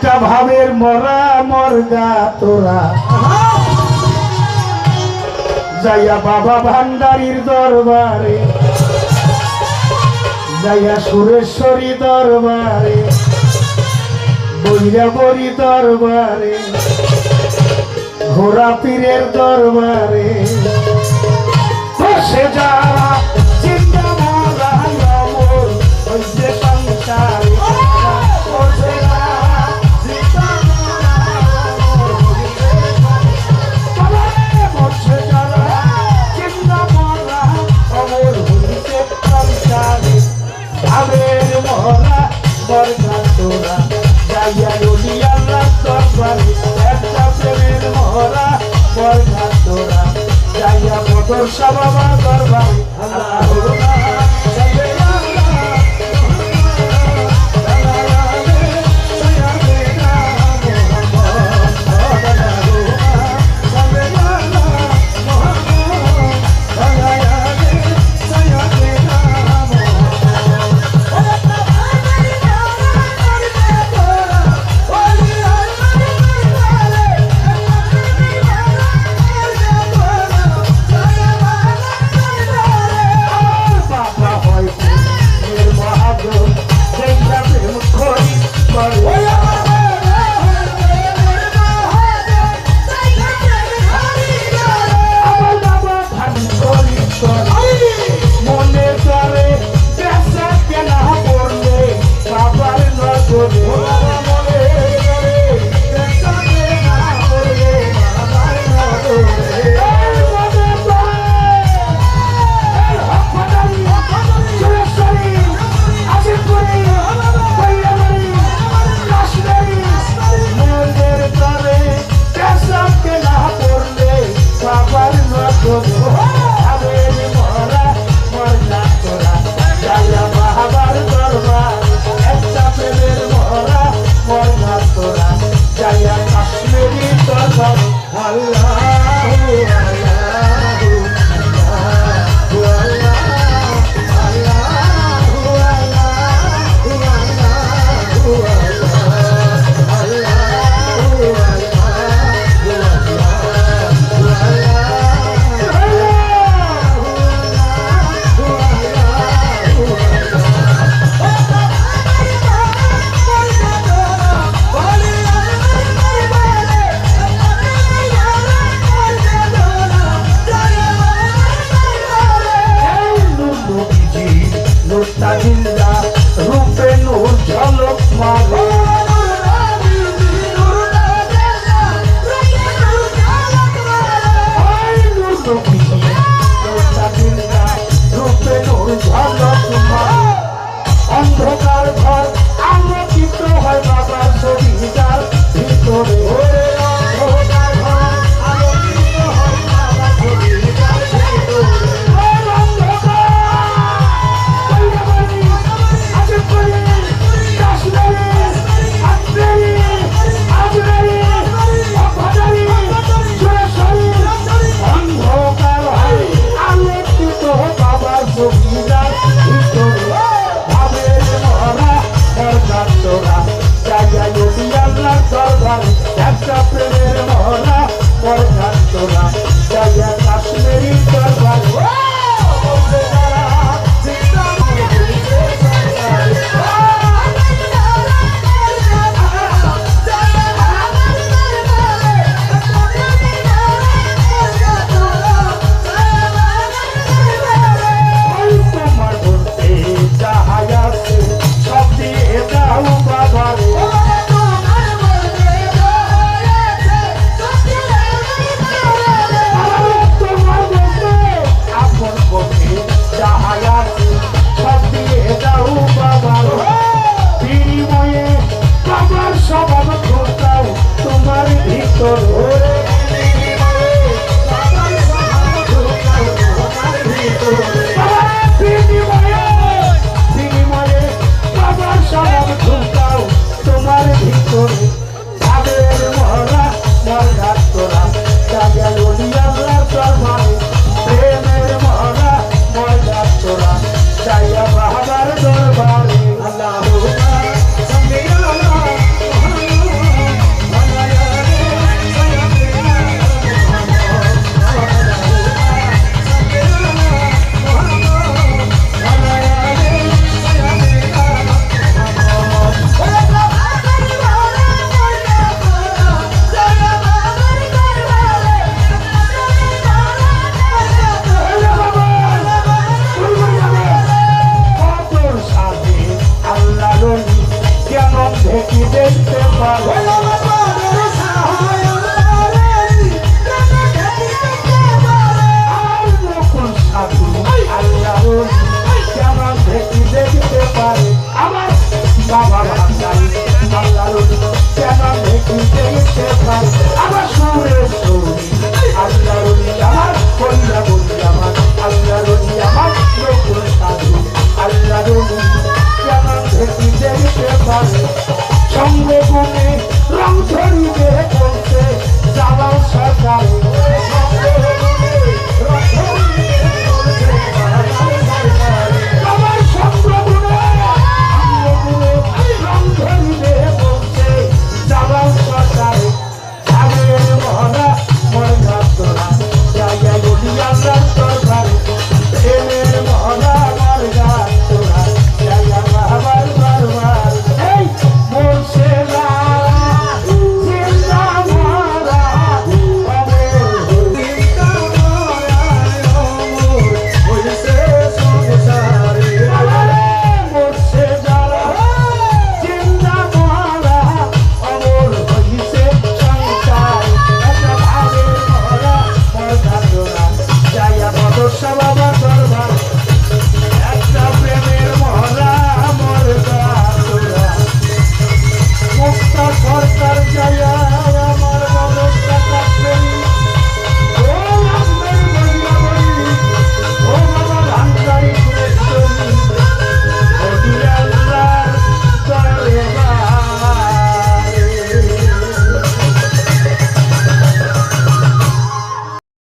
একটা ভাবের মরা মরগা তোরা। যাইয়া বাবা ভান্ডারির দরবারে, যাইয়া সুরেশ্বরী দরবারে বৈরাবরী দরবারে, ঘোড়া পীরের দরবারে। বসে যারা বদর করবা আল্লাহ তোরা যাইয়া কাশ্মীরি তরফ আল্লাহ। Oh, দেখতে পারে। আর যখন